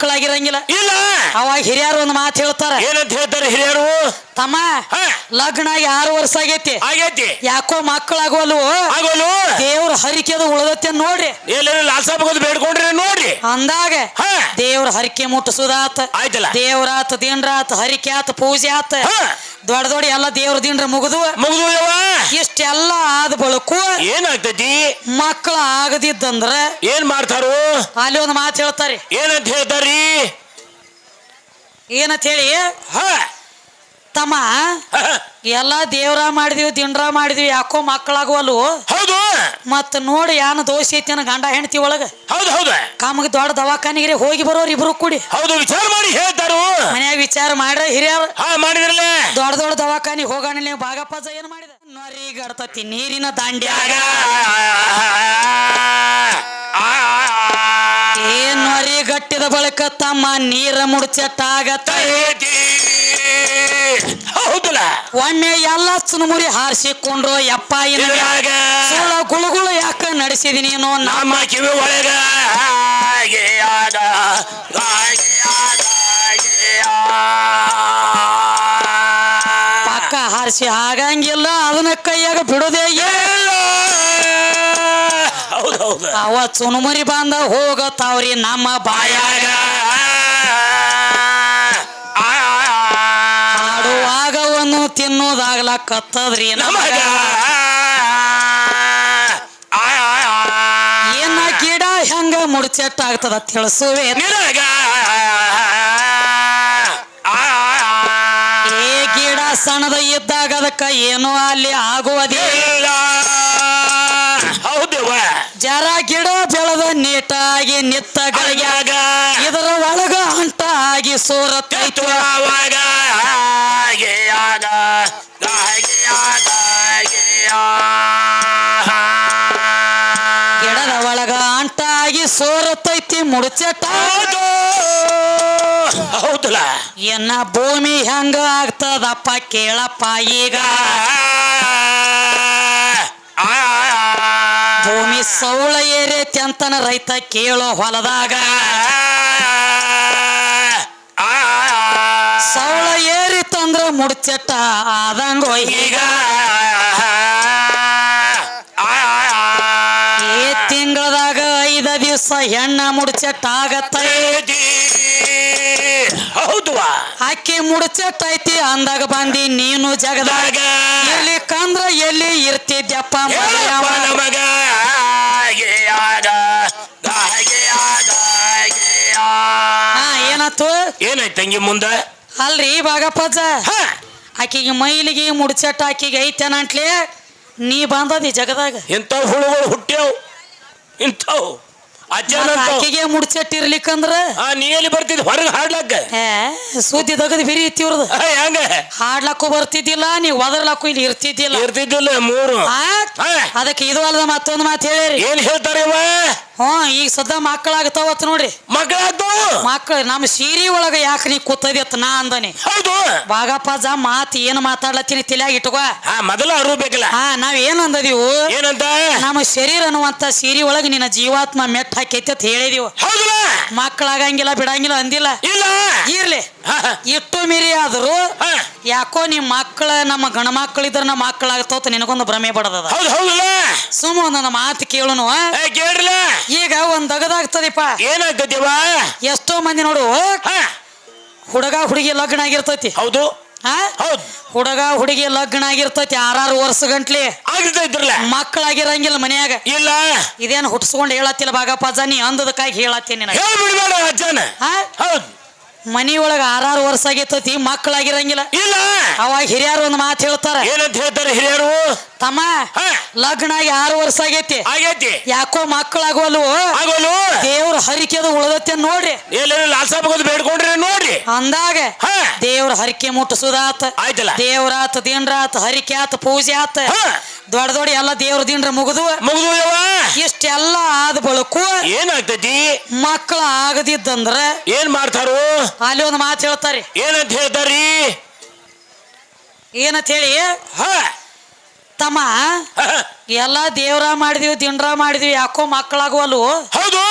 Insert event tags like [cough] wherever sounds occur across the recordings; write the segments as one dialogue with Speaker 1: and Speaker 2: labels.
Speaker 1: ಮಕ್ಕಳಾಗಿರಂಗಿಲ್ಲ.
Speaker 2: ಇಲ್ಲ.
Speaker 1: ಅವಾಗ ಹಿರಿಯರು ಒಂದು ಮಾತು ಹೇಳ್ತಾರ.
Speaker 2: ಏನಂತ ಹೇಳ್ತಾರೆ ಹಿರಿಯರು?
Speaker 1: ತಮ್ಮ ಲಗ್ನ ಆಗಿ ಆರು ವರ್ಷ ಆಗೈತಿ.
Speaker 2: ಆಗೈತಿ.
Speaker 1: ಯಾಕೋ ಮಕ್ಕಳಾಗೋಲ್ವು?
Speaker 2: ಆಗೋಲು
Speaker 1: ದೇವ್ರ ಹರಿಕೆದು ಉಳದತ್ತೆ ನೋಡ್ರಿ.
Speaker 2: ಬಗೋದು ಬೇಡ್ಕೊಂಡ್ರಿ ನೋಡ್ರಿ.
Speaker 1: ಅಂದಾಗ ದೇವ್ರ ಹರಿಕೆ ಮುಟ್ಟಿಸುದಾತ.
Speaker 2: ಆಯ್ತಲ್ಲ.
Speaker 1: ದೇವ್ರಾತ ದಿನ್ರಾತ್ ಹರಿಕೆ ಆತ ಪೂಜೆ ಆತ ದೊಡ್ಡ ದೊಡ್ಡ ಎಲ್ಲ ದೇವ್ರ ದಿನ್ರ ಮುಗಿದು
Speaker 2: ಮುಗಿದು
Speaker 1: ಇಷ್ಟೆಲ್ಲ ಆದ ಬಳಕು.
Speaker 2: ಏನಾಗ್ತೈತಿ?
Speaker 1: ಮಕ್ಕಳ ಆಗದಿದ್ದಂದ್ರ
Speaker 2: ಏನ್ ಮಾಡ್ತಾರು?
Speaker 1: ಅಲ್ಲಿ ಒಂದು ಮಾತು ಹೇಳ್ತಾರೆ.
Speaker 2: ಏನಂತ ಹೇಳ್ತಾರಿ?
Speaker 1: ಏನಂತ ಹೇಳಿ
Speaker 2: ಹಾ
Speaker 1: ತಮ್ಮ ಎಲ್ಲಾ ದೇವ್ರ ಮಾಡಿದ್ವಿ ದಿಂಡ್ರ ಮಾಡಿದ್ವಿ ಯಾಕೋ ಮಕ್ಕಳಾಗುವಲ್ವ
Speaker 2: ಹೌದು
Speaker 1: ಮತ್ ನೋಡಿ ಯಾನ ದೋಷ ಐತಿ ಗಂಡ ಹೆಂಡತಿ ಒಳಗ
Speaker 2: ಹೌದು ಹೌದು
Speaker 1: ಕಾಮಗ್ ದೊಡ್ಡ ದವಾಖಾನಿಗೆ ಹೋಗಿ ಬರೋರು ಇಬ್ರು ಕೂಡಿ
Speaker 2: ಹೌದು ವಿಚಾರ ಮಾಡಿ ಹೇಳ್ತಾರು
Speaker 1: ಮನ್ಯಾಗ ವಿಚಾರ ಮಾಡ್ರ ಹಿರಿಯರು
Speaker 2: ಹಾ ಮಾಡಿದ್ರಲ್ಲ
Speaker 1: ದೊಡ್ಡ ದೊಡ್ಡ ದವಾಖಾನಿ ಹೋಗೋಣ ನೀವು ಭಾಗಪ್ಪ ಏನ್ ಮಾಡಿದ ನರಿ ಗಡ್ತತಿ ನೀರಿನ ದಾಂಡ್ಯಾಗ ಏನ್ ನೊರಿ ಗಟ್ಟಿದ ಬಳಿಕ ತಮ್ಮ ನೀರ ಮುಡ್ಚಟ್ಟಾಗತ್ತ
Speaker 2: ಹೌದಲ್ಲ
Speaker 1: ಒಮ್ಮೆ ಎಲ್ಲ ಚುನುಮುರಿ ಹಾರಿಸಿಕೊಂಡ್ರು ಯಪ್ಪ
Speaker 2: ಇದ್ರಾಗ
Speaker 1: ಸುಳ್ಳ ಗುಳುಗುಳು ಯಾಕ ನಡೆಸಿದಿ ನೀನು ನಮ್ಮ
Speaker 2: ಕಿವಿ ಒಳಗ ಹಾಗೆ ಆಗ, ಹಾಗೆ ಆಗ, ಹಾಗೆ ಆಗ.
Speaker 1: ಪಕ್ಕ ಹಾರಿಸಿ ಆಗಂಗಿಲ್ಲ ಅದನ್ನ ಕೈಯಾಗ ಬಿಡುದೇ
Speaker 2: ಎಲ್ಲ. ಹೌದು.
Speaker 1: ಅವ ಹೋಗ ಬಂದ ಹೋಗತಾವ್ರಿ ನಮ್ಮ ಬಾಯಾಗ ಆಡುವಾಗ ಒಂದು ತಿನ್ನೋದಾಗ್ಲಕತ್ತದ್ರಿ
Speaker 2: ನಮಗ.
Speaker 1: ಏನ ಗಿಡ ಹೆಂಗ ಮುಡ್ಚೆಟ್ಟಾಗ್ತದ ತಿಳಿಸುವೆ.
Speaker 2: ನಿನಗ.
Speaker 1: ಏ ಗಿಡ ಸಣದ ಇದ್ದಾಗ ಅದಕ್ಕ ಏನೋ ಅಲ್ಲಿ ಆಗುವುದೇ
Speaker 2: ಇಲ್ಲ ಹೌದವ್ವ
Speaker 1: ಜರ ಗಿಡ ಬೆಳೆದ ನೀಟಾಗಿ ನಿತ್ತ ಗಳಿಗೆ
Speaker 2: ಗಳಿಗಾಗ
Speaker 1: ಇದರ ಒಳಗ ಅಂಟ ಆಗಿ ಸೋರತ್ತೈತು
Speaker 2: ಹಾಗೆ ಆಗ.
Speaker 1: ಗಿಡದ ಒಳಗ ಅಂಟ ಆಗಿ ಸೋರತ್ತೈತಿ
Speaker 2: ಹೌದು ಹೌದಲ್ಲ
Speaker 1: ಎನ್ನ ಭೂಮಿ ಹೆಂಗ ಆಗ್ತದಪ್ಪ ಕೇಳಪ್ಪ ಈಗ ಭೂಮಿ ಸೌಳ ಏರೇತಿ ಅಂತನ ರೈತ ಕೇಳೋ ಹೊಲದಾಗ. ಸೌಳ ಏರಿತಂದ್ರ ಮುಡ್ಚೆಟ್ಟ ಆದಂಗೋ ಈಗ ಈ ತಿಂಗಳದಾಗ ಐದ ದಿವಸ ಹೆಣ್ಣ ಮುಡ್ಚೆಟ್ಟ ಆಗತ್ತ.
Speaker 2: ಹೌದು
Speaker 1: ಅಕ್ಕಿ ಮುಡ್ಚೆಟ್ಟ ಐತಿ ಅಂದಾಗ ಬಂದಿ ನೀನು ಜಗದಾಗ. ಎಲ್ಲಿ ಕಂದ್ರ ಎಲ್ಲಿ ಇರ್ತಿದ್ಯಪ್ಪ ಮರಿಯವ್ವ?
Speaker 2: ನಮಗ.
Speaker 1: ಹಾ ಏನಾತು
Speaker 2: ಏನಾಯ್ತು ತಂಗಿ ಮುಂದ?
Speaker 1: ಅಲ್ರಿ ಬಾಗಪ್ಪಜ್ಜ.
Speaker 2: ಹ.
Speaker 1: ಆಕಿಗೆ ಮೈಲಿಗೆ ಮುಡ್ಚೆಟ್ಟ ಆಕಿಗೆ ಐತೇನಂಟ್ಲಿ ನೀ ಬಂದದಿ ಜಗದಾಗ.
Speaker 2: ಎಂತ ಹುಳುಗಳು ಹುಟ್ಟ್ಯಾವ್. ಇಂಥವು. ಅಜ್ಜ
Speaker 1: ಮತ್ತ್ ಆಕಿಗೆ ಮುಡ್ಚೆಟ್ ಇರ್ಲಿಕ್ಕಂದ್ರ?
Speaker 2: ಆ ನೀ ಎಲ್ಲಿ ಬರ್ತಿದ್ ಹೊರಗೆ ಹಾಡ್ಲಕ್ಕ.
Speaker 1: ಏ ಸುದ್ದಿ ತಗದ್ ಬಿರಿ ಇತ್ತಿ ಇವ್ರದ್ದು
Speaker 2: ಆ, ಹೆಂಗ?
Speaker 1: ಹಾಡ್ಲಕ್ಕೂ ಬರ್ತಿದ್ದಿಲ್ಲ ನೀ ಒದರ್ಲಕ್ಕೂ ಇಲ್ಲಿ ಇರ್ತಿದ್ದಿಲ್ಲ.
Speaker 2: ಇರ್ತಿದ್ದಿಲ್ಲ ಮೂರು.
Speaker 1: ಆ? ಅದಕ್ಕೆ ಇದು ಅಲ್ಲದ ಮತ್ತೊಂದು ಮಾತು ಹೇಳಿರಿ.
Speaker 2: ಏನ್ ಹೇಳ್ತಾರೆ ಇವ?
Speaker 1: ಹ್ಞೂ ಈಗ ಸದ್ದ ಮಕ್ಕಳಾಗತಾವತ್ ನೋಡ್ರಿ.
Speaker 2: ಮಕ್ಕಳಾದ್ದು
Speaker 1: ಮಕ್ಕಳು ನಮ್ಮ ಸೀರೆ ಒಳಗ ಯಾಕ ನೀ ಕೂತದಿತ್ ನಾ ಅಂದನಿ.
Speaker 2: ಹೌದು.
Speaker 1: ಬಾಗಪ್ಪಜ್ಜ ಮಾತು ಏನ್ ಮಾತಾಡ್ಲತ್ತೀನಿ ತಿಳಿಯಾಗಿ ಇಟ್ಕೋ.
Speaker 2: ಹಾ ಮೊದಲ ಅರುಬೇಕಲ್ಲ
Speaker 1: ಹಾ ನಾವ್ ಏನ್ ಅಂದದಿವು?
Speaker 2: ಏನಂತ?
Speaker 1: ನಮ್ಮ ಶರೀರ ಅನ್ನುವಂತ ಸೀರಿ ಒಳಗ ನಿನ್ನ ಜೀವಾತ್ಮ ಮೆಟ್ಟ ಹಾಕೈತಿ ಅಂತ ಹೇಳಿದೀವ.
Speaker 2: ಹೌದಲ್ಲ?
Speaker 1: ಮಕ್ಕಳಾಗಂಗಿಲ್ಲ ಬಿಡಂಗಿಲ್ಲ ಅಂದಿಲ್ಲ.
Speaker 2: ಇಲ್ಲ?
Speaker 1: ಇರ್ಲಿ. ಇಟ್ಟು ಮೀರಿ ಆದ್ರು ಯಾಕೋ ನಿಮ್ ಮಕ್ಕಳ ನಮ್ಮ ಗಣ ಮಕ್ಕಳಿದ್ರ ನಮ್ಮ ಮಕ್ಕಳಾಗತ್ತ ನಿನಗೊಂದು ಭ್ರಮೆ ಬಡದದ.
Speaker 2: ಹೌದು ಹೌದಲ್ಲ?
Speaker 1: ಸುಮ್ಮ ನನ್ನ ಮಾತು ಕೇಳುನು.
Speaker 2: ಕೇಳ್ರಲ್ಲ?
Speaker 1: ಈಗ ಒಂದ್ ದಗದಾಗ್ತದಿಪ್ಪ
Speaker 2: ಏನಾಗ್ತದಿವ?
Speaker 1: ಎಷ್ಟೋ ಮಂದಿ ನೋಡು. ಹುಡುಗ ಹುಡುಗಿ ಲಗ್ನ ಆಗಿರ್ತೈತಿ.
Speaker 2: ಹೌದು. ಹೌದು.
Speaker 1: ಹುಡುಗ ಹುಡುಗಿ ಲಗ್ನ ಆಗಿರ್ತೈತಿ ಆರಾರು ವರ್ಷ ಗಂಟ್ಲಿ.
Speaker 2: ಆಗಿರ್ತೈತ್ರಲ್ಲ.
Speaker 1: ಮಕ್ಕಳಾಗಿರಂಗಿಲ್ಲ ಮನ್ಯಾಗ.
Speaker 2: ಇಲ್ಲ.
Speaker 1: ಇದೇನು ಹುಟ್ಸ್ಕೊಂಡು ಹೇಳತ್ತಿಲ್ಲ ಬಾಗಪ್ಪ ನೀ ಅಂದದಕ್ಕಾಗಿ ಹೇಳತ್ತೀನಿ ನಿನಗೆ.
Speaker 2: ಹೇಳ್ಬಿಡ್ಬೇಡ ಅಜ್ಜನ. ಹೌದು.
Speaker 1: ಮನಿ ಒಳಗ ಆರಾರು ವರ್ಷ ಆಗಿರ್ತೈತಿ ಮಕ್ಕಳಾಗಿರಂಗಿಲ್ಲ.
Speaker 2: ಇಲ್ಲ.
Speaker 1: ಅವಾಗ ಹಿರಿಯರು ಒಂದು ಮಾತು ಹೇಳ್ತಾರೆ.
Speaker 2: ಏನಂತ ಹೇಳ್ತಾರೆ ಹಿರಿಯರು?
Speaker 1: ತಮ್ಮ ಲಗ್ನ ಯಾರು ಆರು ವರ್ಷ ಆಗೈತಿ.
Speaker 2: ಆಗೈತಿ.
Speaker 1: ಯಾಕೋ ಮಕ್ಕಳಾಗೋಲ್ವು?
Speaker 2: ಆಗೋಲು
Speaker 1: ದೇವ್ರ ಹರಿಕೆದ ಉಳದತ್ತೆ ನೋಡ್ರಿ.
Speaker 2: ಎಲ್ಲರೂ ಲಾಲ್ಸಾ ಬೇಡ್ಕೊಂಡ್ರಿ ನೋಡ್ರಿ.
Speaker 1: ಅಂದಾಗ ದೇವ್ರ ಹರಿಕೆ ಮುಟ್ಟಿಸುದಾತ
Speaker 2: ಆಯ್ತಲ್ಲ.
Speaker 1: ದೇವ್ರಾತ ದಿನರಾತ ಹರಿಕೆ ಆತ ಪೂಜೆ ಆತ. ದೊಡ್ಡ ದೊಡ್ಡ ಎಲ್ಲ ದೇವ್ರ ದಿನ್ರ ಮುಗಿದು
Speaker 2: ಮುಗಿದು
Speaker 1: ಇಷ್ಟೆಲ್ಲ ಆದ ಬಳಕು.
Speaker 2: ಏನಾಗ್ತೈತಿ?
Speaker 1: ಮಕ್ಕಳ ಆಗದಿದ್ದಂದ್ರ
Speaker 2: ಏನ್ ಮಾಡ್ತಾರು?
Speaker 1: ಅಲ್ಲಿ ಒಂದು ಮಾತು ಹೇಳ್ತಾರೆ.
Speaker 2: ಏನಂತ ಹೇಳ್ತಾರಿ
Speaker 1: ಏನಂತ ಹೇಳಿ?
Speaker 2: ಹಾ.
Speaker 1: ತಮ್ಮ ಎಲ್ಲ ದೇವ್ರ ಮಾಡಿದಿವಿ ದಿಂಡ್ರ ಮಾಡಿದ್ವಿ ಯಾಕೋ ಮಕ್ಕಳಾಗುವಲ್ವು?
Speaker 2: ಹೌದು.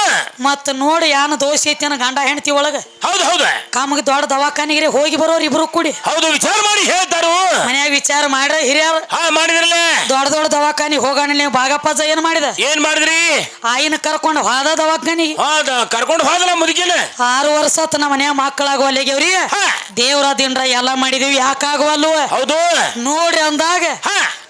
Speaker 1: ಮತ್ ನೋಡಿ ಯಾನ ದೋಷ ಐತಿ ಗಂಡ ಹೆಂಡತಿ ಒಳಗ.
Speaker 2: ಹೌದು ಹೌದು.
Speaker 1: ಕಾಮಗೆ ದೊಡ್ಡ ದವಾಖಾನಿಗೆ ಹೋಗಿ ಬರೋರು ಇಬ್ರು ಕೂಡಿ.
Speaker 2: ಹೌದು ವಿಚಾರ ಮಾಡಿ ಹೇಳ್ತಾರು.
Speaker 1: ಮನ್ಯಾಗ ವಿಚಾರ ಮಾಡ್ರ ಹಿರಿಯರ್.
Speaker 2: ಹಾ ಮಾಡಿದ್ರಲ್ಲ.
Speaker 1: ದೊಡ್ಡ ದೊಡ್ಡ ದವಾಖಾನೆ ಹೋಗೋಣ ನೀವು ಬಾಗಪ್ಪಜ ಏನ್ ಮಾಡಿದ?
Speaker 2: ಏನ್ ಮಾಡಿದ್ರಿ?
Speaker 1: ಆಯಿನ ಕರ್ಕೊಂಡು ಹೋದ ದವಾಖಾನಿಗೆ
Speaker 2: ಹೌದ ಕರ್ಕೊಂಡು ಹೋದಲ್ಲ ಮುದುಕಿನ.
Speaker 1: ಆರು ವರ್ಷ ಆತ ನಮ್ಮ ಮನ್ಯಾಗ ಮಕ್ಕಳಾಗುವಲ್ಲಿಗೆವ್ರಿ ದೇವ್ರ ದಿಂಡ್ರ ಎಲ್ಲ ಮಾಡಿದೀವಿ ಯಾಕಾಗುವಲ್ವ?
Speaker 2: ಹೌದು.
Speaker 1: ನೋಡ್ರಿ ಅಂದಾಗ.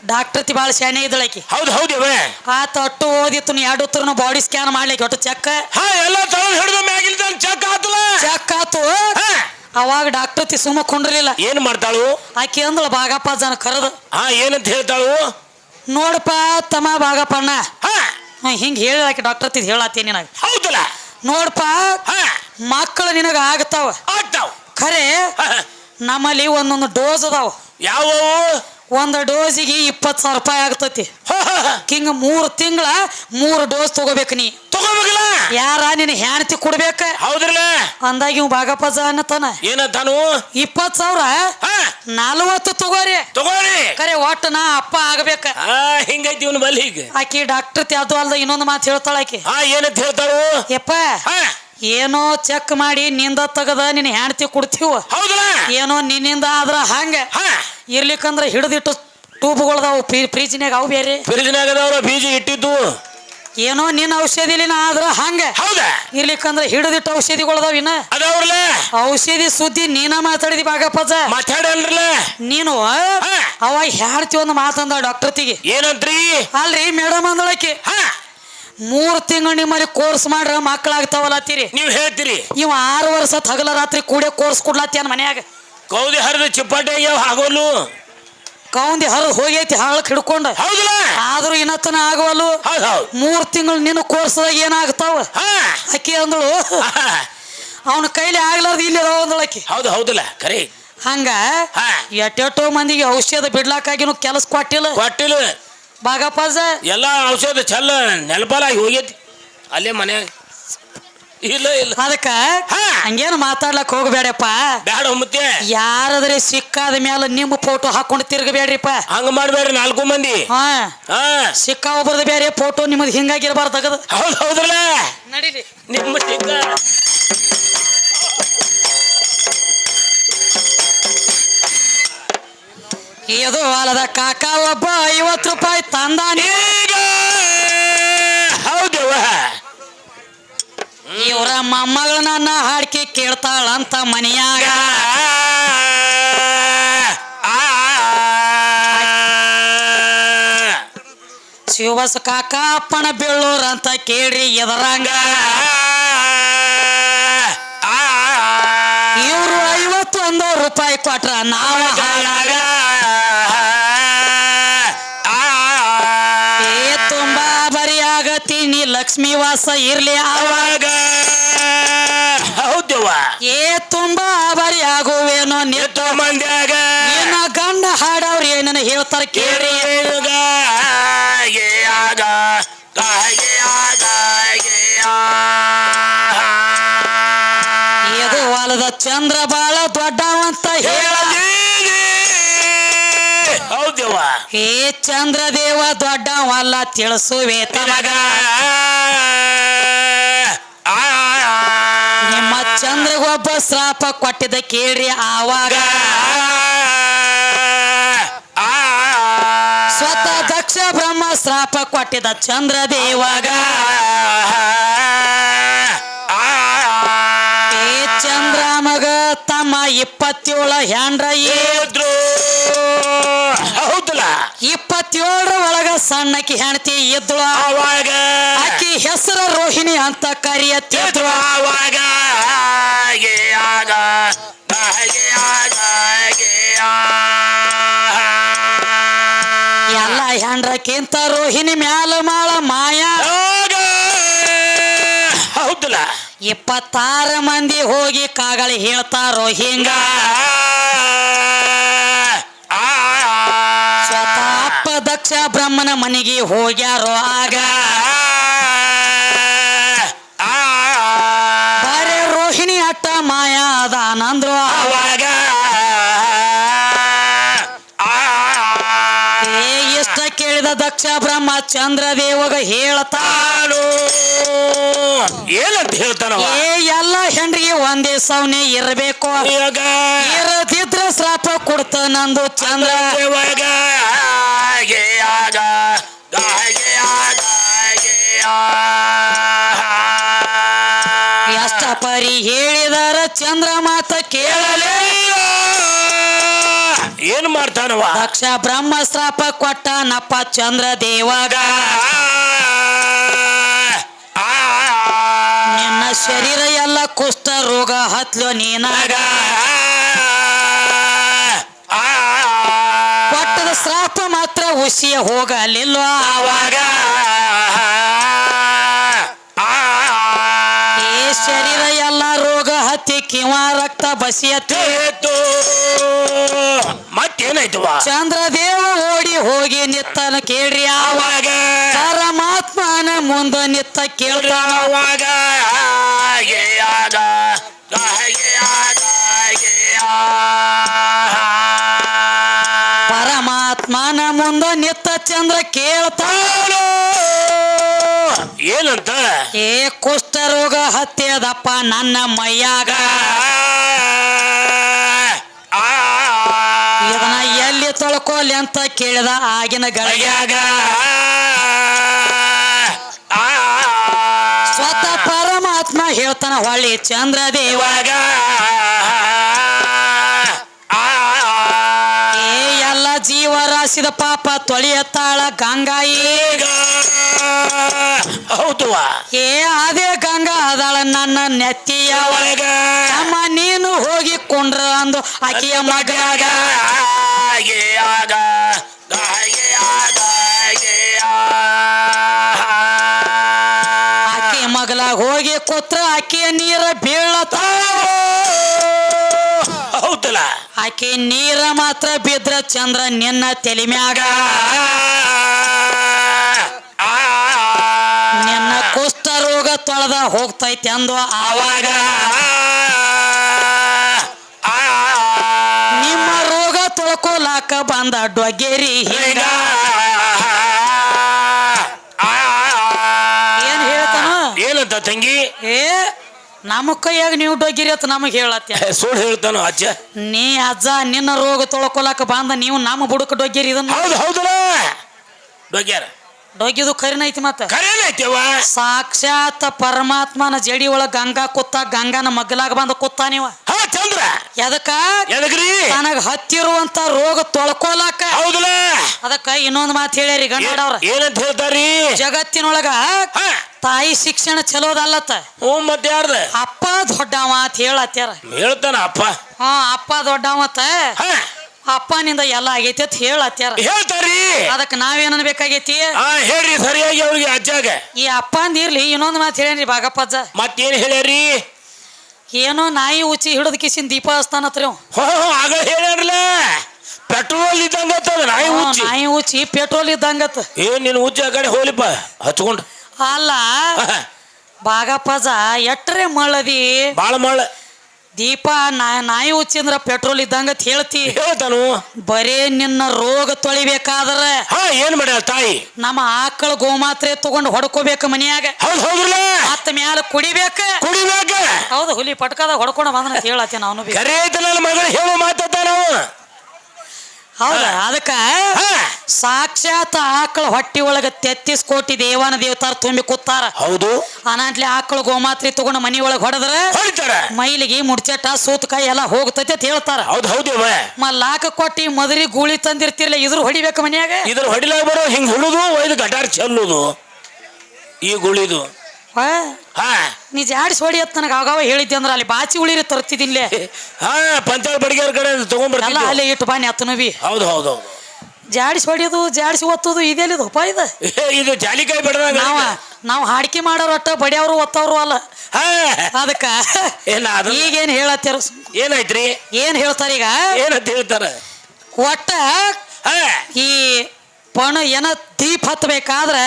Speaker 2: ಹಾ
Speaker 1: ಡಾಕ್ಟರ್ ತಿ ಭಾಳ ಶಾನೆ ಇದ್ದಳಕಿ
Speaker 2: ಹೌದು ಹೌದಿವ
Speaker 1: ಆತ ಅಟ್ಟು ಓದಿತ್ತು ಎರಡು ಉತ್ತರನು ಬಾಡಿ ಸ್ಕ್ಯಾನ್ ಮಾಡ್ಲಿಕ್ಕೆ ಒಟ್ಟು ಚೆಕ್
Speaker 2: ಹಾ ಎಲ್ಲ ಹಿಡಿದು ಮ್ಯಾಗಿಲ್ದ ಚೆಕ್
Speaker 1: ಚೆಕ್ ಆತು. ಅವಾಗ ಡಾಕ್ಟರ್ ತಿ ಸುಮ್ಮ ಕುಂಡ್ರಲಿಲ್ಲ.
Speaker 2: ಏನ್ ಮಾಡ್ತಾಳು?
Speaker 1: ಆಕಿ ಅಂದಳ ಬಾಗಪ್ಪ ಜನ ಕರೆದು.
Speaker 2: ಹಾ ಏನಂತ ಹೇಳ್ತಾಳು?
Speaker 1: ನೋಡಪ್ಪ ತಮ್ಮ
Speaker 2: ಹಾ.
Speaker 1: ಹ್ಮ್, ಹಿಂಗ್ ಹೇಳಿ ಆಕಿ ಡಾಕ್ಟರ್ ತಿ ಹೇಳತ್ತೀನಿ ನಿನಗ.
Speaker 2: ಹೌದಲ್ಲ?
Speaker 1: ನೋಡಪ್ಪ ಮಕ್ಕಳು ನಿನಗ ಆಗ್ತಾವ.
Speaker 2: ಆಗ್ತಾವ್.
Speaker 1: ಖರೆ. ನಮ್ಮಲ್ಲಿ ಒಂದೊಂದು ಡೋಸ್ ಅದಾವ.
Speaker 2: ಯಾವವು?
Speaker 1: ಒಂದು ಡೋಸಿಗೆ ಇಪ್ಪತ್ತು ಸಾವಿರ ರೂಪಾಯಿ ಆಗ್ತತಿ. ಹಿಂಗ ಮೂರು ತಿಂಗಳ ಮೂರು ಡೋಸ್ ತಗೋಬೇಕು ನೀ.
Speaker 2: ತಗೋಬೇಕಲ್ಲ?
Speaker 1: ಯಾರ ನಿನ್ನ ಹೆಂಡತಿ ಕೊಡ್ಬೇಕ?
Speaker 2: ಹೌದ್ರಲ್ಲ?
Speaker 1: ಅಂದಾಗ ಇವ್ ಭಾಗಪ್ಪ ಅನ್ನತಾನ.
Speaker 2: ಏನಂತಾನು
Speaker 1: ಇಪ್ಪತ್ ಸಾವಿರ? ನಲ್ವತ್ತು ತಗೋರಿ.
Speaker 2: ತಗೋರಿ.
Speaker 1: ಕರೆ ಒಟ್ಟು ನಾ ಅಪ್ಪ ಆಗ್ಬೇಕ.
Speaker 2: ಹಿಂಗೈತಿ ಇವನು ಬಲ್ಲಿ ಈಗ.
Speaker 1: ಆಕಿ ಡಾಕ್ಟರ್ ತ್ಯಾದು ಅಲ್ದ ಇನ್ನೊಂದು ಮಾತು ಹೇಳ್ತಾಳ ಆಕಿ.
Speaker 2: ಹಾ ಏನಂತ ಹೇಳ್ತಾಳು?
Speaker 1: ಯಪ್ಪ
Speaker 2: ಹಾ.
Speaker 1: ಏನೋ ಚೆಕ್ ಮಾಡಿ ನಿಂದ ತೆಗದ ನಿನ್ನ ಹೆಂಡತಿ ಕೊಡ್ತೀವ?
Speaker 2: ಹೌದಲ್ಲ?
Speaker 1: ಏನೋ ನಿನ್ನಿಂದ ಆದ್ರ ಹಂಗ. ಇರ್ಲಿಕ್ಕಂದ್ರ ಹಿಡಿದಿಟ್ಟು ಟೂಬ್ಗಳದಾವು ಫ್ರಿಜ್ನಾಗ ಅವು ಬೇರೆ.
Speaker 2: ಫ್ರಿಜ್ನಾಗದವ್ರ ಬೀಜ ಇಟ್ಟಿದ್ದು.
Speaker 1: ಏನೋ ನಿನ್ನ ಔಷಧಿಲಿನ ಆದ್ರ ಹಂಗ.
Speaker 2: ಹೌದಾ?
Speaker 1: ಇರ್ಲಿಕ್ಕಂದ್ರ ಹಿಡಿದಿಟ್ಟು ಔಷಧಿಗಳದಾವ ಇನ್ನ.
Speaker 2: ಅದವ್ರಲ್ಲ
Speaker 1: ಔಷಧಿ ಸುದ್ದಿ ನೀನ ಮಾತಾಡಿದಿ ಬಾಗಪ್ಪಜ
Speaker 2: ಮಾತಾಡಲ್ರಲ್ಲ?
Speaker 1: ನೀನು ಅವ ಹೇಳ್ತಿ ಒಂದು ಮಾತಂದ ಡಾಕ್ಟರ್ ತಿಗಿ
Speaker 2: ಏನಂತ್ರಿ?
Speaker 1: ಅಲ್ರಿ ಮೇಡಮ್ ಅಂದಳಕಿ.
Speaker 2: ಹಾ.
Speaker 1: ಮೂರ್ ತಿಂಗಳು ನಿಮ್ಮಲ್ಲಿ ಕೋರ್ಸ್ ಮಾಡ್ರ ಮಕ್ಕಳಾಗ್ತಾವಲ್ಲ
Speaker 2: ನೀವ್ ಹೇಳ್ತೀರಿ.
Speaker 1: ಇವ ಆರು ವರ್ಷ ಹಗಲ ರಾತ್ರಿ ಕೂಡೆ ಕೋರ್ಸ್ ಕೊಡ್ಲತ್ತೇನ್ ಮನ್ಯಾಗ.
Speaker 2: ಕೌದಿ ಹರಿದು ಚಿಪ್ಪಾಟೆ ಆಗ್ಯಾವ ಆಗೋಲು
Speaker 1: ಕೌಂದಿ ಹರಿದು ಹೋಗೈತಿ ಹಾಳಕ್ ಹಿಡ್ಕೊಂಡ.
Speaker 2: ಹೌದಲ್ಲ?
Speaker 1: ಆದ್ರೂ ಇನ್ನತನ ಆಗವಲ್ಲು
Speaker 2: ಹೌದ್ ಹೌದ್.
Speaker 1: ಮೂರ್ ತಿಂಗಳು ನಿನ್ನ ಕೋರ್ಸ್ದಾಗ ಏನಾಗ್ತಾವ?
Speaker 2: ಹಾ.
Speaker 1: ಅಕ್ಕಿ ಅಂದಳು. ಅವನ ಕೈಲಿ ಆಗ್ಲಾರ್ದು ಇಲ್ಲಿ ಅಂದಳು
Speaker 2: ಹೌದು ಹೌದಲ್ಲ ಕರಿ.
Speaker 1: ಹಂಗ
Speaker 2: ಹಾ.
Speaker 1: ಎಟ್ಟೆಟ್ಟೋ ಮಂದಿಗೆ ಔಷಧ ಬಿಡ್ಲಾಕಾಗಿನೂ ಕೆಲಸ ಕೊಟ್ಟಿಲ್ಲ.
Speaker 2: ಕೊಟ್ಟಿಲ್ಲ.
Speaker 1: ಬಾಗಪ್ಪಜ
Speaker 2: ಎಲ್ಲ ಔಷಧ ಚಲ್ಲ ನೆಲಪಾಲಾಗಿ ಹೋಗೈತಿ ಅಲ್ಲೇ ಮನ್ಯಾಗ ಇಲ್ಲ ಇಲ್ಲ.
Speaker 1: ಅದಕ್ಕ
Speaker 2: ಹಾ.
Speaker 1: ಹಂಗೇನು ಮಾತಾಡ್ಲಕ್ ಹೋಗಬೇಡಪ್ಪ.
Speaker 2: ಬೇಡ ಮತ್ತೆ
Speaker 1: ಯಾರಾದ್ರೆ ಸಿಕ್ಕಾದ ಮೇಲೆ ನಿಮ್ಮ ಫೋಟೋ ಹಾಕೊಂಡು ತಿರ್ಗಬೇಡ್ರಿಪ್ಪ.
Speaker 2: ಹಂಗ ಮಾಡ್ಬೇಡ್ರಿ ನಾಲ್ಕು ಮಂದಿ.
Speaker 1: ಹಾ.
Speaker 2: ಹಾ.
Speaker 1: ಸಿಕ್ಕ ಒಬ್ಬರದ ಬೇರೆ ಫೋಟೋ ನಿಮ್ಮದು ಹಿಂಗಾಗಿರ್ಬಾರ್ದು ತಗದು
Speaker 2: ಹೌದ್ ಹೌದ್ರಲ್ಲ?
Speaker 1: ನಡೀರಿ
Speaker 2: ನಿಮ್ಮ ಸಿಕ್ಕ.
Speaker 1: ಇದು ಹೊಲದ ಕಾಕ ಒಬ್ಬ ಐವತ್ತು ರೂಪಾಯಿ ತಂದ
Speaker 2: ಈಗ ಇವರ
Speaker 1: ಇವ್ರ ಮೊಮ್ಮಗಳನ್ನ ಹಾಡ್ಕಿ ಕೇಳ್ತಾಳಂತ ಮನೆಯಾಗ. ಶಿವಬಸ ಕಾಕ ಅಪ್ಪನ ಬೀಳೂರ್ ಅಂತ ಕೇಳ್ರಿ ಎದರಂಗ. ಇವರು ಐವತ್ತೊಂದು ರೂಪಾಯಿ ಕೊಟ್ರ ನಾವು ಹಾಳಾಗ. ಲಕ್ಷ್ಮೀ ವಾಸ ಇರ್ಲಿ ಆವಾಗ.
Speaker 2: ಹೌದವ್ವ
Speaker 1: ಏ ತುಂಬಾ ಬರಿ ಆಗುವೇನೋ
Speaker 2: ಎತ್ತೋ ಮಂದ್ಯಾಗ
Speaker 1: ಏನ ಗಂಡ ಹಾಡವ್ರ ಏನನ್ನ ಹೇಳ್ತಾರ ಕೇಳಿ.
Speaker 2: ಹೇಳುಗ ಆಗ.
Speaker 1: ಇದು ಹೊಲದ ಚಂದ್ರ ಬಾಳ ದೊಡ್ಡವಂತ ಹೇಳ.
Speaker 2: ಹೌದವ್ವ
Speaker 1: ಏ ಚಂದ್ರದೇವ ದೊಡ್ಡವಲ್ಲ ತಿಳಿಸುವೆ ತಮಗ ನಿಮ್ಮ ಚಂದ್ರಗೊಬ್ಬ ಶ್ರಾಪ ಕೊಟ್ಟಿದ್ದ ಕೇಳ್ರಿ ಆವಾಗ. ಸ್ವತಃ ದಕ್ಷ ಬ್ರಹ್ಮ ಶ್ರಾಪ ಕೊಟ್ಟಿದ್ದ ಚಂದ್ರ ದೇವಾಗ ಚಂದ್ರ ಮಗ, ತಮ್ಮ ಇಪ್ಪತ್ತೇಳ ಹ್ಯಾಂಡ್ರ ಏ
Speaker 2: ಹೌದಲ್ಲ?
Speaker 1: ಇಪ್ಪತ್ತೇಳರ ಒಳಗ ಸಣ್ಣಕಿ ಹೆಣತಿ ಇದ್ಳು
Speaker 2: ಅವಾಗ
Speaker 1: ಆಕಿ ಹೆಸರ ರೋಹಿಣಿ ಅಂತ ಕರಿಯತ್ತಿದ್ರು
Speaker 2: ಆವಾಗ? ಆಗ ಆಗ
Speaker 1: ಎಲ್ಲ ಹೆಂಡ್ರಕ್ಕಿಂತ ರೋಹಿಣಿ ಮ್ಯಾಲ ಮಾಳ ಮಾಯ.
Speaker 2: ಹೌದಲ್ಲ?
Speaker 1: ಇಪ್ಪತ್ತಾರ ಮಂದಿ ಹೋಗಿ ಕಾಗಳಿ ಹೇಳ್ತಾರೋ ಹಿಂಗ ದಕ್ಷ ಬ್ರಹ್ಮನ ಮನೆಗೆ ಹೋಗ್ಯಾರೋ ಆಗ ಬರೆ ರೋಹಿಣಿ ಅಟ್ಟ ಮಾಯ ಅದಾನಂದ್ರು
Speaker 2: ಆವಾಗ.
Speaker 1: ಎಷ್ಟ ಇಷ್ಟ ಕೇಳಿದ ದಕ್ಷ ಬ್ರಹ್ಮ ಚಂದ್ರ ದೇವಗ ಹೇಳ್ತಾ
Speaker 2: ತಾನು ಏನಂತ ಹೇಳ್ತಾನ
Speaker 1: ಏ ಎಲ್ಲ ಹೆಂಡ್ರಿಗೆ ಒಂದೇ ಸೌನೆ ಇರಬೇಕು. ಇರದಿದ್ರೆ ಶ್ರಾಪ ಕೊಡ್ತ ನಂದು ಚಂದ್ರ.
Speaker 2: ಇವಾಗ
Speaker 1: ಎಷ್ಟ ಪರಿ ಹೇಳಿದಾರ ಚಂದ್ರ ಮಾತ ಕೇಳಲೇ
Speaker 2: ಏನ್ ಮಾಡ್ತಾನವ?
Speaker 1: ದಕ್ಷ ಬ್ರಹ್ಮ ಶ್ರಾಪ ಕೊಟ್ಟನಪ್ಪ ಚಂದ್ರ ದೇವಾಗ ನಿನ್ನ ಶರೀರ ಎಲ್ಲ ಕುಷ್ಠ ರೋಗ ಹತ್ಲು ನೀನಾಗ. ಕೊಟ್ಟದ ಶ್ರಾಪ ಮಾತ್ರ ಉಸಿಯ ಹೋಗಲಿಲ್ವ? ಆವಾಗ ಏ ಶರೀರ ಎಲ್ಲ ರೋಗ ಹತ್ತಿ ಕಿವ ರಕ್ತ ಬಸಿಯತ್ತೆ.
Speaker 2: ಮತ್ತೇನಾಯ್ತು
Speaker 1: ಚಂದ್ರ ದೇವ ಓಡಿ ಹೋಗಿ ನಿತ್ತನ ಕೇಳ್ರಿ ಆವಾಗ ಪರಮಾತ್ಮನ ಮುಂದ ನಿತ್ತ ಕೇಳ್ತಾನ
Speaker 2: ಹಾಗೆ
Speaker 1: ಪರಮಾತ್ಮನ ಮುಂದ ನಿತ್ತ ಚಂದ್ರ ಕೇಳ್ತಾನ
Speaker 2: ಏನಂತ?
Speaker 1: ಏ ಕುಷ್ಠ ರೋಗ ಹತ್ಯದಪ್ಪ ನನ್ನ ಮೈಯಾಗ. ಇದನ್ನ ಎಲ್ಲಿ ತೊಳ್ಕೊಲಿ ಅಂತ ಕೇಳಿದ ಆಗಿನ ಗಳಿಯಾಗ ಸ್ವತಃ ಪರಮಾತ್ಮ ಹೇಳ್ತಾನ ಹೊಳ್ಳಿ ಚಂದ್ರದೇವಾಗ. ದೇವ ಏ ಎಲ್ಲ ಜೀವರಾಶಿದ ಪಾಪ ತೊಳೆಯತ್ತಾಳ ಗಂಗಾಯಿ.
Speaker 2: ಹೌದು
Speaker 1: ಏ ಅದೇ ಗಂಗಾ ಅದಾಳ ನನ್ನ ನೆತ್ತಿಯ ಒಳಗ. ಅಮ್ಮ ನೀನು ಹೋಗಿ ಕುಂಡ್ರ ಅಂದು ಆಕೆಯ ಮಗ
Speaker 2: ಹಾಗೆ ಮಗಲಾಗ ಹಾಗೆ
Speaker 1: ಆಕೆ ಕೂತ್ರ ಆಕೆಯ ನೀರ ಬೀಳತ ಆಕೆ ನೀರ ಮಾತ್ರ ಬಿದ್ರ ಚಂದ್ರ ನಿನ್ನ ತೆಲಿಮ್ಯಾಗ ಮ್ಯಾಗ. ನಿನ್ನ ಕುಷ್ಠ ರೋಗ ತೊಳೆದ ಹೋಗ್ತೈತೆ ಅಂದು ಆವಾಗ. ನಿಮ್ಮ ರೋಗ ತೊಳ್ಕೊಲಾಕ ಬಂದ ಡೊಗೇರಿ ಹಿಂಗ. ಏನ್ ಹೇಳ್ತಾನ?
Speaker 2: ಏನಂತ ತಂಗಿ?
Speaker 1: ಏ ನಮ್ಮ ಕೈಯಾಗ ನೀವು ಡೋಗಿರಿ ಅಂತ ನಮಗೆ ಹೇಳತ್ತ.
Speaker 2: ಸುಳ್ಳು ಹೇಳ್ತಾನ ಅಜ್ಜ?
Speaker 1: ನೀ ಅಜ್ಜ ನಿನ್ನ ರೋಗ ತೊಳ್ಕೊಳಕ ಬಂದ ನೀವು ನಮ್ಮ ಬುಡಕ ಡೊಗ್ಗಿರಿ ಇದನ್ನ?
Speaker 2: ಹೌದು ಹೌದಲ್ಲ. ಡೊಗ್ಯಾರ?
Speaker 1: ಡೊಗಿದು ಕರಿನ ಐತಿ ಮತ್ತ?
Speaker 2: ಕರಿನೈತಿವ
Speaker 1: ಸಾಕ್ಷಾತ್ ಪರಮಾತ್ಮನ ಜಡಿ ಒಳಗ ಗಂಗಾ ಕುತ್ತ ಗಂಗಾನ ಮಗ್ಲಾಗ ಬಂದ ಕುತ್ತ ನೀವ.
Speaker 2: ಹಾ ಚಂದ್ರ
Speaker 1: ಎದಕ್ಕ?
Speaker 2: ಎದಕ್ರಿ?
Speaker 1: ತನಗ ಹತ್ತಿರುವಂತ ರೋಗ ತೊಳ್ಕೊಲಾಕ.
Speaker 2: ಹೌದಲ್ಲ
Speaker 1: ಅದಕ್ಕ ಇನ್ನೊಂದ್ ಮಾತು ಹೇಳ್ಯಾರಿ ಗಂಡವ್ರ
Speaker 2: ಏನಂತ ಹೇಳ್ತಾರಿ
Speaker 1: ಜಗತ್ತಿನೊಳಗ ತಾಯಿ ಶಿಕ್ಷಣ ಚಲೋದಲ್ಲತ್ತ.
Speaker 2: ಹ್ಞೂ ಮತ್ತೆ ಯಾರ್ದ?
Speaker 1: ಅಪ್ಪ ದೊಡ್ಡವ ಅಂತ ಹೇಳತ್ತಾರ
Speaker 2: ಹೇಳ್ತಾನ ಅಪ್ಪ.
Speaker 1: ಹಾ ಅಪ್ಪ ದೊಡ್ಡವತ್ತ ಅಪ್ಪನಿಂದ ಎಲ್ಲ ಆಗೈತಿ ಅಂತ ಹೇಳತ್ತಾರ
Speaker 2: ಹೇಳ್ತಾರಿ
Speaker 1: ಅದಕ್ಕೆ ನಾವೇನ ಬೇಕಾಗೈತಿ
Speaker 2: ಹೇಳ್ರಿ ಸರಿಯಾಗಿ ಅವ್ರಿಗೆ ಅಜ್ಜಾಗ.
Speaker 1: ಈ ಅಪ್ಪ ಅಂದಿರ್ಲಿ ಇನ್ನೊಂದ್ ಮಾತು ಹೇಳೇನ್ರಿ ಬಾಗಪ್ಪಜ್ಜ
Speaker 2: ಮತ್ತೇನ್ ಹೇಳ್ಯಾರಿ
Speaker 1: ಏನೋ ನಾಯಿ ಉಚ್ಚಿ ಹಿಡಿದ ಕಿಸಿನ ದೀಪ ಹಚ್ತಾನತ್ರಿ ಅವ.
Speaker 2: ಹೋ ಆಗ ಹೇಳ್ಯಾರಲ್ಲ ಪೆಟ್ರೋಲ್ ಇದ್ದಂಗ ಆತದ ನಾಯಿ
Speaker 1: ನಾಯಿ ಉಚ್ಚಿ ಪೆಟ್ರೋಲ್ ಇದ್ದಂಗತ್ತ
Speaker 2: ಏನ್ ನಿನ್ ಉಜ್ಜಿ ಆ ಕಡೆ ಹೋಲಿಪ್ಪ ಹಚ್ಕೊಂಡು.
Speaker 1: ಅಲ್ಲ ಬಾಗಪ್ಪಜ ಎಟ್ರೆ ಮಳ್ಳದಿ
Speaker 2: ಬಾಳ ಮಳ್ಳ
Speaker 1: ದೀಪ ನಾ- ನಾಯಿ ಉಚ್ಚಿಂದ್ರ ಪೆಟ್ರೋಲ್ ಇದ್ದಂಗ ಹೇಳ್ತಿ.
Speaker 2: ಹೇಳ್ತಾನು
Speaker 1: ಬರೇ ನಿನ್ನ ರೋಗ ತೊಳಿಬೇಕಾದ್ರ
Speaker 2: ಹಾ ಏನ್ ಮಾಡ್ಯಾಳ ತಾಯಿ?
Speaker 1: ನಮ್ಮ ಆಕಳ ಗೋಮಾತ್ರೆ ತಗೊಂಡು ಹೊಡ್ಕೋಬೇಕು ಮನೆಯಾಗ.
Speaker 2: ಹೌದ್ ಹೌದ್ರಲ್ಲ?
Speaker 1: ಮತ್ತ ಮ್ಯಾಲ ಕುಡಿಬೇಕು.
Speaker 2: ಕುಡಿಬೇಕ?
Speaker 1: ಹೌದು ಹುಲಿ ಪಟ್ಕದ ಹೊಡ್ಕೊಂಡ ಬಂದ್ರ ಹೇಳತ್ತೆ ಅವನು ಬಿ.
Speaker 2: ಕರೆ ಐತೆ ನನ್ನ ಮಗಳು ಹೇಳು ನಾವು.
Speaker 1: ಹೌದ? ಅದಕ್ಕ ಸಾಕ್ಷಾತ್ ಆಕಳ ಹೊಟ್ಟಿ ಒಳಗ ತೆತ್ತಿಸ್ ಕೋಟಿ ದೇವಾನ ದೇವತಾರ ತುಂಬಿ ಕೂತಾರ.
Speaker 2: ಹೌದು.
Speaker 1: ಅನಾಟ್ಲಿ ಆಕಳ ಗೋಮಾತ್ರಿ ತಗೊಂಡು ಮನಿ ಒಳಗ ಹೊಡೆದ್ರ ಮೈಲಿಗೆ ಮುಡ್ಚಟ ಸೂತಕಾಯಿ ಎಲ್ಲ ಹೋಗ್ತೈತಿ ಅಂತ ಹೇಳ್ತಾರ.
Speaker 2: ಹೌದು ಹೌದು
Speaker 1: ಮಲ್ಲಾಕ ಕೊಟ್ಟಿ ಮದರಿ ಗೂಳಿ ತಂದಿರ್ತಿರ್ಲ ಇದ್ರ ಹೊಡಿಬೇಕು ಮನ್ಯಾಗ?
Speaker 2: ಇದ್ರ ಹೊಡಿಲಾಗ ಬರೋ ಹಿಂಗ್ ಹುಳುದು ಒಯ್ದು ಗಟಾರ್ ಚೆಲ್ಲುದು. ಈ ಗುಳಿದು.
Speaker 1: ವಾ,
Speaker 2: ಹಾ.
Speaker 1: ನೀ ಜಾಡಿ ಹೊಡಿ ಅಂತ ನನಗೆ ಆಗಾವ ಹೇಳಿದ್ದೆ ಅಂದ್ರೆ ಅಲ್ಲಿ ಬಾಚಿ ಉಳಿರಿ ತರ್ತಿದ್ದಿಲ್ಲೇ [laughs]
Speaker 2: ಹಾ ಪಂಚಾಯತ್ ಬಡಿಗೆರ ಕಡೆ
Speaker 1: ಎಲ್ಲ
Speaker 2: ತಗೊಂಡ್ಬರ್ತೀನಿ
Speaker 1: ಅಲ್ಲೇ ಇಟ್ಟು ಬಾನಿ ಹತ್ತನು ಬಿ
Speaker 2: ಹೌದು ಹೌದು ಹೌದು.
Speaker 1: ಜಾಡಿಸಿ ಹೊಡಿಯೋದು ಜಾಡಿಸಿ ಒತ್ತೋದು ಇದೆಲ್ಲಿದು ಉಪ ಇದು
Speaker 2: ಏ, [laughs] ಇದು? ಜಾಲಿಕಾಯಿ ಬಡ
Speaker 1: ನಾವ ನಾವು ಹಾಡಿಕೆ ಮಾಡೋರು ಒಟ್ಟ ಬಡಿಯವರು ಒತ್ತವ್ರು ಅಲ್ಲ.
Speaker 2: ಹಾ.
Speaker 1: ಅದಕ್ಕ [laughs]
Speaker 2: ಏನ ಅದು?
Speaker 1: ಈಗೇನ್ ಹೇಳತ್ತೀರ
Speaker 2: ಏನಾಯ್ತ್ರಿ?
Speaker 1: ಏನ್ ಹೇಳ್ತಾರ ಈಗ?
Speaker 2: ಏನಂತ ಹೇಳ್ತಾರ?
Speaker 1: ಒಟ್ಟ
Speaker 2: ಹಾ.
Speaker 1: ಈ ಪಣ ಏನ ದೀಪ ಹತ್ತಬೇಕಾದ್ರ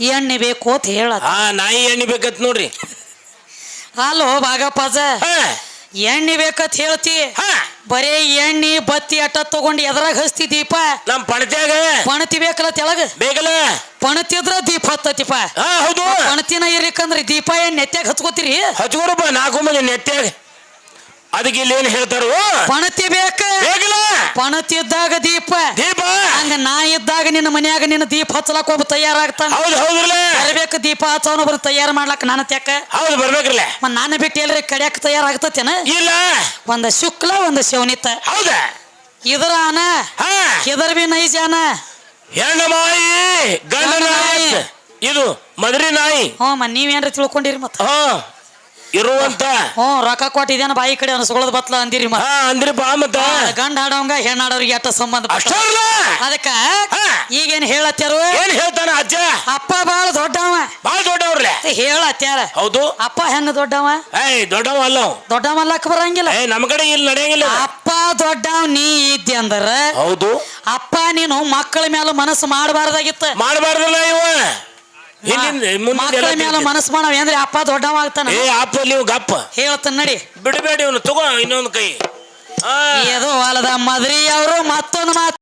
Speaker 1: ಎಣ್ಣೆ ಬೇಕು ಅಂತ ಹೇಳ
Speaker 2: ಹಾ ನಾಯಿ ಎಣ್ಣೆ ಬೇಕತ್ ನೋಡ್ರಿ.
Speaker 1: ಅಲ್ಲೋ ಭಾಗಪ್ಪಜ ಎಣ್ಣೆ ಬೇಕಂತ ಹೇಳ್ತಿ. ಬರೇ ಎಣ್ಣಿ ಬತ್ತಿ ಅಟ್ಟ ತಗೊಂಡು ಎದ್ರಾಗ ಹಸ್ತಿ ದೀಪ.
Speaker 2: ನಮ್ ಪಣತ್ಯಾಗ.
Speaker 1: ಪಣತಿ ಬೇಕಲ್ಲ ತೆಳಗ?
Speaker 2: ಬೇಕಲ್ಲ.
Speaker 1: ಪಣತಿದ್ರ ದೀಪ ಹತ್ತತಿಪ.
Speaker 2: ಹೌದು.
Speaker 1: ಪಣತಿನ ಇರ್ಲಿಕ್ಕಂದ್ರೆ ದೀಪ ಏನ್ ನೆತ್ತಾಗ ಹಚ್ಕೋತೀರಿ
Speaker 2: ಹಚ್ಕೊಡಪ್ಪ ನಾಲ್ಕು ಮಂದಿ ನೆತ್ತಾಗ ಅದಕ್ಕೆ ಇಲ್ಲಿ ಏನ್ ಹೇಳ್ತಾರೋ?
Speaker 1: ಪಣತಿ ಬೇಕ.
Speaker 2: ಬೇಕಲ್ಲ.
Speaker 1: ಪಣತಿ ಇದ್ದಾಗ ದೀಪ.
Speaker 2: ದೀಪ.
Speaker 1: ಹಂಗ ನಾ ಇದ್ದಾಗ ನಿನ್ನ ಮನ್ಯಾಗ ನಿನ್ನ ದೀಪ ಹಚ್ಚಲಕ್ ಒಬ್ಬ ತಯಾರಾಗ್ತಾನ
Speaker 2: ಹೌದು ಹೌದ್ರಲ್ಲ?
Speaker 1: ಬರ್ಬೇಕು ದೀಪ ಹಚ್ಚವನ ಒಬ್ರು ತಯಾರು ಮಾಡ್ಲಕ್ ನಾನು ತ್ಯಾಕ?
Speaker 2: ಹೌದು ಬರ್ಬೇಕ್ರಲ್ಲ?
Speaker 1: ಮತ್ ನಾನು ಬಿಟ್ಟು ಎಲ್ರಿ ಕಡ್ಯಾಕ ತಯಾರಾಗ್ತತೇನ?
Speaker 2: ಇಲ್ಲ.
Speaker 1: ಒಂದ ಶುಕ್ಲ ಒಂದ ಶವನಿತ
Speaker 2: ಹೌದ?
Speaker 1: ಇದರ ಅನ
Speaker 2: ಹಾ.
Speaker 1: ಇದ್ರ ಬಿ ನೈಜಾನ
Speaker 2: ಹೆಣ್ಣು ಮಾಯಿ ಗಂಡ ನಾಯಿ. ಇದು ಮದ್ರಿ ನಾಯಿ.
Speaker 1: ಹ್ಞೂ ಮತ್ ನೀವೇನ್ರಿ ತಿಳ್ಕೊಂಡಿರಿ ಮತ್ತ?
Speaker 2: ಹಾ. ಇರುವಂತ
Speaker 1: ಹ್ಞೂ ರೊಕ್ಕ ಕೊಟ್ಟಿದ್ದೇನ ಬಾಯಿ ಕಡೆ ಅನ್ಸ್ಕೊಳ್ಳೋದು ಬತ್ಲ ಅಂದಿರಿ
Speaker 2: ಹಾ ಅಂದ್ರಿ ಬಾ ಮತ್ತ.
Speaker 1: ಗಂಡ ಆಡೋಂಗ ಹೆಣ್ಣಾಡೋರಿಗೆ ಅಟ್ಟ ಸಂಬಂಧ ಅದಕ್ಕ
Speaker 2: ಹಾ.
Speaker 1: ಈಗೇನ್ ಹೇಳತ್ಯಾರು?
Speaker 2: ಏನ್ ಹೇಳ್ತಾನ ಅಜ್ಜ?
Speaker 1: ಅಪ್ಪ ಬಾಳ ದೊಡ್ಡವ.
Speaker 2: ಬಾಳ ದೊಡ್ಡವ್ರಲ್ಲ.
Speaker 1: ಹೇಳತ್ಯಾರ.
Speaker 2: ಹೌದು.
Speaker 1: ಅಪ್ಪ ಹೆಂಗ ದೊಡ್ಡವ?
Speaker 2: ಏಯ್ ದೊಡ್ಡವ ಅಲ್ಲ ಅವ.
Speaker 1: ದೊಡ್ಡವ ಅಲ್ಲಕ್ ಬರಂಗಿಲ್ಲ.
Speaker 2: ಏ ನಮ್ ಕಡೆ ಇಲ್ಲಿ ನಡೆಯಂಗಿಲ್ಲ
Speaker 1: ಅಪ್ಪ ದೊಡ್ಡವ ನೀ ಇದ್ದೆ ಅಂದ್ರ?
Speaker 2: ಹೌದು.
Speaker 1: ಅಪ್ಪ ನೀನು ಮಕ್ಕಳ ಮೇಲೆ ಮನಸ್ಸು ಮಾಡಬಾರ್ದಾಗಿತ್ತ.
Speaker 2: ಮಾಡಬಾರ್ದಲ್ಲ ಇವ.
Speaker 1: ಮಕ್ಕಳ ಮೇಲೆ. ಮನಸ್ಸು ಮಾಡವ ಅಂದ್ರೆ ಅಪ್ಪ ದೊಡ್ಡವ ಆಗ್ತಾನ.
Speaker 2: ಏ ಅಪ್ಪ ನೀವು ಗಪ್ಪ.
Speaker 1: ಹೇಳ್ತಾನ ನಡಿ.
Speaker 2: ಬಿಡಬೇಡಿ ಇವನು ತಗೋ ಇನ್ನೊಂದು ಕೈ.
Speaker 1: ಏದೋ ಹೊಲದ ಮದ್ರಿ ಅವರು ಮತ್ತೊಂದು ಮಾತು